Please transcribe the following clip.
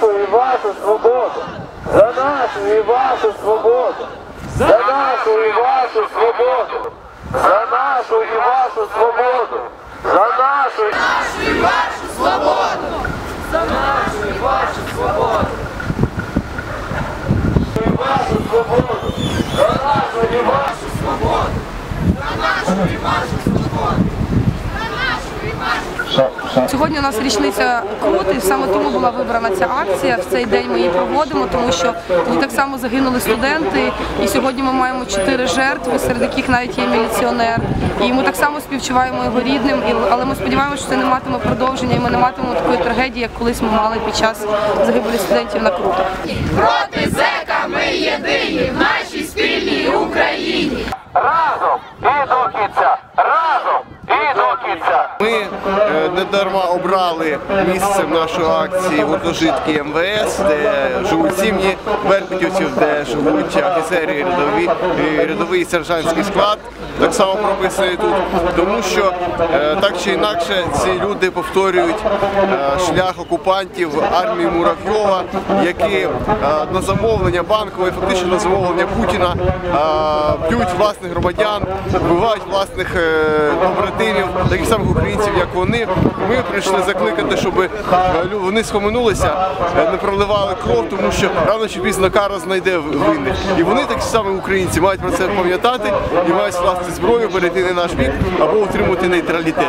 нашу і вашу свободу! За нашу і вашу свободу! За нашу і вашу свободу! За нашу і вашу свободу! За нашу і вашу свободу! За нашу і вашу свободу! І вашу свободу! За нашу і вашу свободу! Сьогодні у нас річниця крут, і саме тому була вибрана ця акція. В цей день ми її проводимо, тому що тоді так само загинули студенти. І сьогодні ми маємо чотири жертви, серед яких навіть є міліціонер. І ми так само співчуваємо його рідним, але ми сподіваємося, що це не матиме продовження, і ми не матимемо такої трагедії, як колись ми мали під час загибелі студентів на крутах. Не дарма обрали місцем нашої акції гуртожитки МВС, де живуть сім'ї беркутівців, де живуть офіцери рядові, і рядовий сержантський склад. Так само прописаний тут, тому що е, так чи інакше ці люди повторюють е, шлях окупантів армії Муравйова, які е, на замовлення банкове, фактично на замовлення Путіна е, б'ють власних громадян, вбивають власних е, побратимів, таких самих українців, як вони. Ми прийшли закликати, щоб е, вони схаменулися, е, не проливали кров, тому що рано чи пізно кара знайде винних. І вони такі самі українці мають про це пам'ятати і мають скласти зброю, перейти на наш бік або утримувати нейтралітет.